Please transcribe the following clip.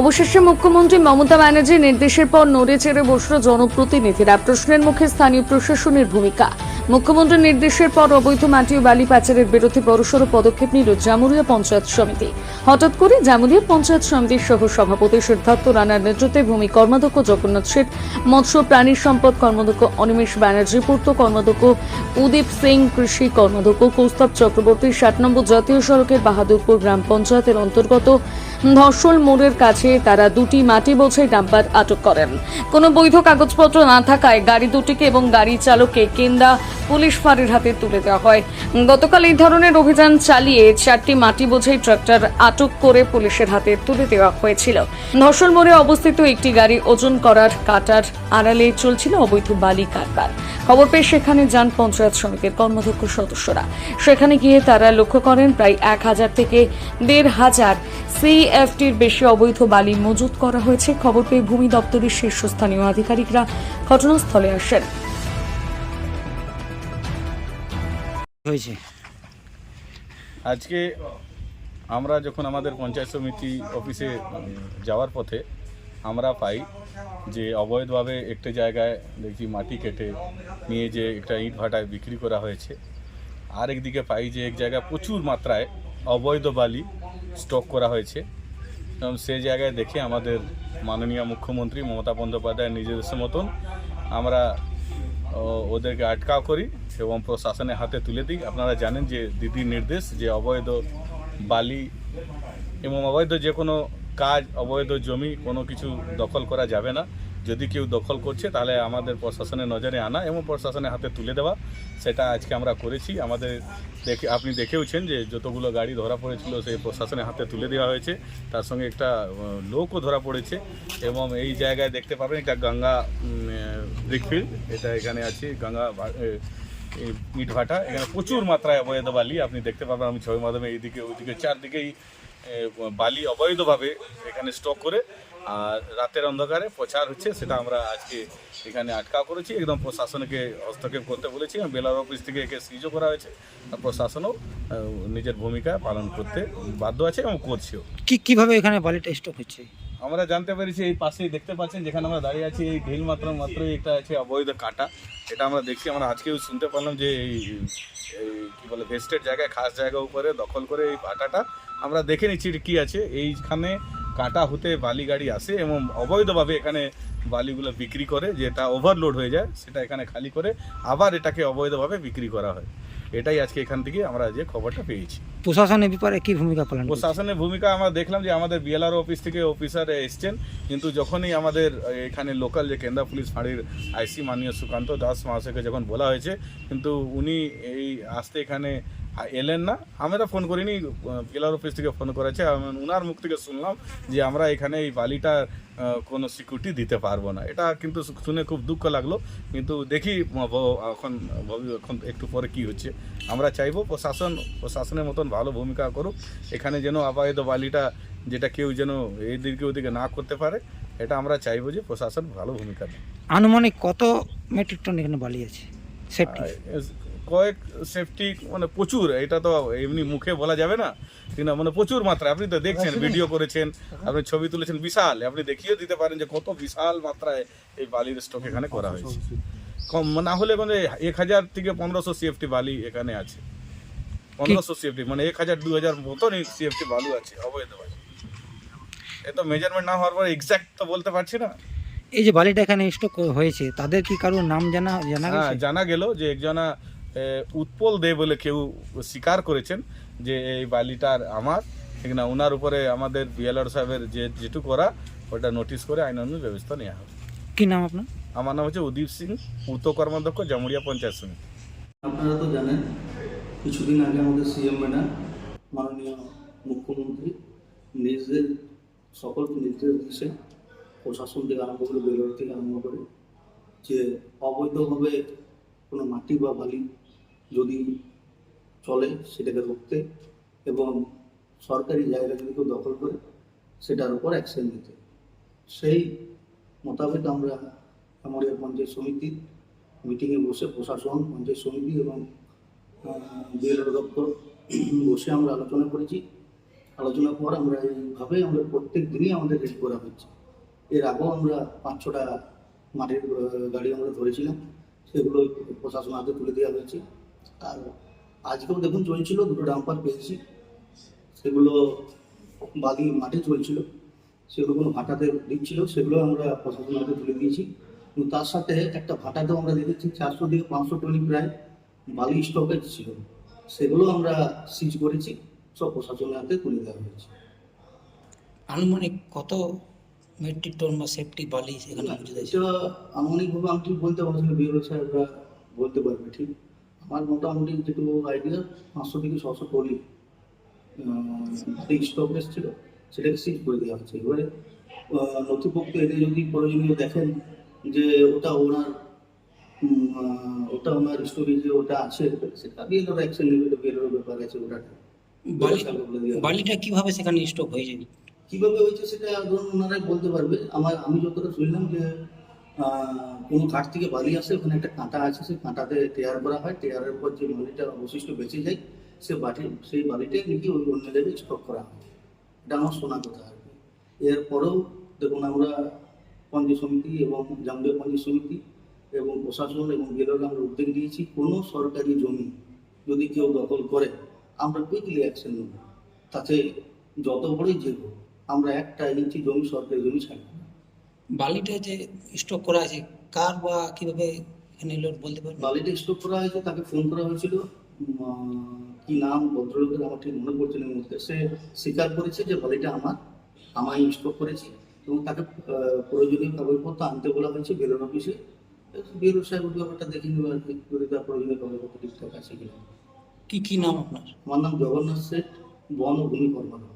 অবশেষে মুখ্যমন্ত্রী মমতা ব্যানার্জির নির্দেশের পর নড়ে চেড়ে বসল জনপ্রতিনিধিরা। প্রশ্নের মুখে স্থানীয় প্রশাসনের ভূমিকা। মুখ্যমন্ত্রীর নির্দেশের পর অবৈধ মাটি ও বালি পাচারের বিরুদ্ধে বড়সড় পদক্ষেপ নিল জামুরিয়া পঞ্চায়েত সমিতি। হঠাৎ করে জামুরিয়া পঞ্চায়েত সমিতির সহ সভাপতি সিদ্ধার্থ রানার নেতৃত্বে ভূমি কর্মাধ্যক্ষ জগন্নাথ শেঠ, মৎস্য প্রাণী সম্পদ কর্মাধ্যক্ষ অনিমেষ ব্যানার্জি, পূর্ত কর্মাধ্যক্ষ উদীপ সিং, কৃষি কর্মাধ্যক্ষ কৌস্তব চক্রবর্তী, ষাট নম্বর জাতীয় সড়কের বাহাদুরপুর গ্রাম পঞ্চায়েতের অন্তর্গত ধর্ষল মোড়ের কাছে তারা দুটি মাটি বোঝাই ডাম্পার আটক করেন। কোনো বৈধ কাগজপত্র না থাকায় গাড়ি দুটিকে এবং গাড়ি চালককে কেন্দা পুলিশ ফাঁড়ির হাতে তুলে দেওয়া হয়। গতকাল এই ধরনের অভিযান চালিয়ে চারটি মাটি বোঝাই ট্রাক্টর আটক করে পুলিশের হাতে তুলে দেওয়া হয়েছিল। ধর্ষল মোড়ে অবস্থিত একটি গাড়ি ওজন করার কাটার আড়ালে চলছিল অবৈধ বালি কারবার। খবর পেয়ে সেখানে যান পঞ্চায়েত সমিতির কর্মাধ্যক্ষ সদস্যরা। সেখানে গিয়ে তারা লক্ষ্য করেন, প্রায় এক হাজার থেকে দেড় হাজার সিএফটির বেশি অবৈধ বালি মজুত করা হয়েছে। খবর পেয়ে ভূমি দপ্তরের শীর্ষস্থানীয় আধিকারিকরা ঘটনাস্থলে আসেন। হয়েছে। আজকে আমরা যখন আমাদের পঞ্চায়েত সমিতি অফিসে যাওয়ার পথে আমরা পাই যে অবৈধভাবে একটা জায়গায় দেখছি মাটি কেটে নিয়ে যে একটা ইট ভাটায় বিক্রি করা হয়েছে। আর একদিকে পাই যে এক জায়গায় প্রচুর মাত্রায় অবৈধ বালি স্টক করা হয়েছে। এবং সে জায়গায় দেখে আমাদের মাননীয় মুখ্যমন্ত্রী মমতা বন্দ্যোপাধ্যায়ের নিজস্ব মতন আমরা ওদেরকে আটকাও করি এবং প্রশাসনের হাতে তুলে দিই। আপনারা জানেন যে দিদির নির্দেশ যে অবৈধ বালি এবং অবৈধ যে কোনো কাজ, অবৈধ জমি কোনো কিছু দখল করা যাবে না। যদি কেউ দখল করছে, তাহলে আমাদের প্রশাসনের নজরে আনা এবং প্রশাসনের হাতে তুলে দেওয়া। সেটা আজকে আমরা করেছি। আমাদের দেখে, আপনি দেখেওছেন যে যতগুলো গাড়ি ধরা পড়েছিল, সেই প্রশাসনের হাতে তুলে দেওয়া হয়েছে। তার সঙ্গে একটা লোকও ধরা পড়েছে। এবং এই জায়গায় দেখতে পাবেন একটা গঙ্গা ব্রিকফিল্ড এটা এখানে আছে, গঙ্গা ইট এখানে প্রচুর মাত্রায় অবৈধ বালি, আপনি দেখতে পাবেন, আমি ছবির মাধ্যমে এইদিকে, ওইদিকে, চারদিকেই বালি অবৈধভাবে এখানে স্টক করে, আর রাতের অন্ধকারে প্রচার হচ্ছে, সেটা আমরা আজকে এখানে আটকাও করেছি। একদম প্রশাসনকে হস্তক্ষেপ করতে বলেছি বেলার অফিস থেকে একে সিজও করা হয়েছে প্রশাসনও নিজের ভূমিকা পালন করতে বাধ্য আছে এবং করছেও। কি, কীভাবে এখানে বালিটা স্টক হচ্ছে? আমরা জানতে পেরেছি এই পাশেই দেখতে পাচ্ছেন, যেখানে আমরা দাঁড়িয়ে আছি, এই ঢিল মাত্র, মাত্রই একটা আছে অবৈধ কাটা। এটা আমরা দেখছি, আমরা আজকেও শুনতে পারলাম যে এই কি বলে, ভেস্টের জায়গায়, খাস জায়গা উপরে দখল করে এই ভাটাটা আমরা দেখে নিচ্ছি এটা কি আছে। এইখানে কাটা হতে বালি গাড়ি আসে এবং অবৈধভাবে এখানে বালিগুলো বিক্রি করে, যেটা ওভারলোড হয়ে যায়, সেটা এখানে খালি করে আবার এটাকে অবৈধভাবে বিক্রি করা হয়। এটাই আজকে এখান থেকে আমরা যে খবরটা পেয়েছি। প্রশাসনের ব্যাপারে কি ভূমিকা পালন প্রশাসনের ভূমিকা আমরা দেখলাম যে আমাদের বিএলআর অফিস থেকে অফিসার এসছেন কিন্তু যখনই আমাদের এখানে লোকাল যে কেন্দ্রা পুলিশ ফাঁড়ির আইসি মাননীয় সুকান্ত দাস মহাশয়কে যখন বলা হয়েছে কিন্তু উনি এই আসতে এখানে এলেন না। আমরা ফোন করিনি বিএলআর অফিস থেকে ফোন করেছে। উনার মুখ থেকে শুনলাম যে আমরা এখানে এই বালিটা কোনো সিকিউরিটি দিতে পারব না। এটা কিন্তু শুনে খুব দুঃখ লাগল। কিন্তু দেখি এখন ভবি- এখন একটু পরে কি হচ্ছে। আমরা চাইব প্রশাসন প্রশাসনের মতন ভালো ভূমিকা করুক। এখানে যেন অবৈধ বালিটা যেটা কেউ যেন এইদিকে ওদিকে না করতে পারে এটা আমরা চাইব যে প্রশাসন ভালো ভূমিকা দেয় আনুমানিক কত মেট্রিক টন এখানে বালি আছে? সেফটি কয়েক সেফটি মানে প্রচুর এটা তো এমনি মুখে বলা যাবে না। কিন্তু মানে প্রচুর মাত্রায় আপনি তো দেখছেন ভিডিও করেছেন আপনি ছবি তুলেছেন বিশাল। আপনি দেখিয়ে দিতে পারেন যে কত বিশাল মাত্রায় এই বালির স্টক এখানে করা হয়েছে। কম না হলে মানে এক হাজার থেকে পনেরোশো সিএফটি বালি এখানে আছে। পনেরোশো সিএফটি মানে এক হাজার দু হাজার মতনই সিএফটি বালু আছে অবৈধ বালি এ তো মেজারমেন্ট না হওয়ার পর এক্সাক্ট তো বলতে পারছি না। এই যে বালিটা এখানে স্টক হয়েছে তাদের কি কারোর নাম জানা জানা হ্যাঁ জানা গেল যে একজনা উৎপল দে বলে কেউ স্বীকার করেছেন যে এই বালিটার আমার। ঠিক না ওনার উপরে আমাদের বিএলআর সাহেবের যে যেটু করা ওটা নোটিশ করে আইনানুগ ব্যবস্থা নেওয়া হবে। কি নাম আপনার? আমার নাম হচ্ছে উদীপ সিং পূর্ত কর্মাধ্যক্ষ জামুড়িয়া পঞ্চায়েত সমিতি। আপনারা তো জানেন কিছুদিন আগে আমাদের সিএম ম্যাডাম মাননীয় মুখ্যমন্ত্রী নিজের সকলকে নির্দেশ দিয়েছেন প্রশাসন থেকে আরম্ভ করে বেরোর থেকে আরম্ভ করে যে অবৈধভাবে কোনো মাটি বা বালি যদি চলে সেটাকে রুখতে এবং সরকারি জায়গা যদি কেউ দখল করে, সেটার উপর অ্যাকশন নিতে। সেই মোতাবেক আমরা আমাদের পঞ্চায়েত সমিতি মিটিংয়ে বসে, প্রশাসন, পঞ্চায়েত সমিতি এবং বিএলআর দপ্তর বসে আমরা আলোচনা করেছি। আলোচনার পর আমরা এইভাবে আমরা প্রত্যেক দিনই আমাদের রেডি করা হচ্ছে। এর আগেও আমরা পাঁচ ছটা মাটির গাড়ি আমরা ধরেছিলাম। সেগুলো প্রশাসন হাতে তুলে দেওয়া হয়েছে। আর আজকেও দেখুন চলছিল দুটো ডাম্পার পেয়েছি। সেগুলো বালি মাঠে চলছিল। সেগুলো কোনো ভাটাতে দিচ্ছিল সেগুলো আমরা প্রশাসন হাতে তুলে দিয়েছি। এবং তার সাথে একটা ভাটাতেও আমরা দেখেছি চারশো থেকে পাঁচশো টনি প্রায় বালি স্টকেজ ছিল। সেগুলো আমরা সিজ করেছি সব প্রশাসনের হাতে তুলে দেওয়া হয়েছে। আনুমানিক কত মেট্রিক টন বা সেফটি বালি সেখানে আনুমানিকভাবে আমি ঠিক বলতে পারছি না বিএলও সাহেবরা বলতে পারবে ঠিক। আমার মোটামুটি যেটুকু আইডিয়া পাঁচশো থেকে ছশো টলি স্টক ছিল সেটাকে সিজ করে দেওয়া হচ্ছে। এবারে নথিপত্র এনে যদি প্রয়োজনীয় দেখেন যে ওটা ওনার ওটা ওনার স্টোরেজে ওটা আছে সেটা বিএলওর অ্যাকশন নেবে এটা বিএলওর ব্যাপার আছে ওটা। বালিটা কীভাবে সেখানে স্টক হয়ে যায়? কীভাবে হয়েছে সেটা ধরুন ওনারাই বলতে পারবে। আমার আমি যতটা শুনলাম যে কোনো কাঠ থেকে বালি আসে, ওখানে একটা কাঁটা আছে, সেই কাঁটাতে টেয়ার করা হয়। টেয়ারের পর যে বালিটা অবশিষ্ট বেঁচে যায়, সে বাটি সেই বালিটাই নাকি ওই অন্য জায়গায় স্টক করা হয়। এটা আমার শোনা কথা আর কি। এরপরেও দেখুন আমরা পঞ্চায়েত সমিতি এবং জামবিয়া পঞ্চায়েত সমিতি এবং প্রশাসন এবং বেরোলে আমরা উদ্যোগ দিয়েছি কোনো সরকারি জমি যদি কেউ দখল করে, আমরা কুইকলি অ্যাকশন নেব। তাতে যত বড়ই যে আমরা একটা ইঞ্চি জমি সরকারি জমি ছাড়ব। না বালিটা যে স্টক করা আছে কার বা কীভাবে এলো বলতে পারবেন বালিটা স্টক করা হয়েছে তাকে ফোন করা হয়েছিল। কি নাম? ভদ্রলোকের আমার ঠিক মনে পড়ছে না মুহূর্তে। সে স্বীকার করেছে যে বালিটা আমার আমায় স্টক করেছে। এবং তাকে প্রয়োজনীয় কাগজপত্র আনতে বলা হয়েছে বেরোর অফিসে বেরো সাহেব ব্যাপারটা দেখে নেবে আর কি যদি তার প্রয়োজনীয় কাগজপত্র ঠিকঠাক আছে কিনা। কি কি নাম আপনার? আমার নাম জগন্নাথ শেঠ বন ও ভূমি কর্মকর্তা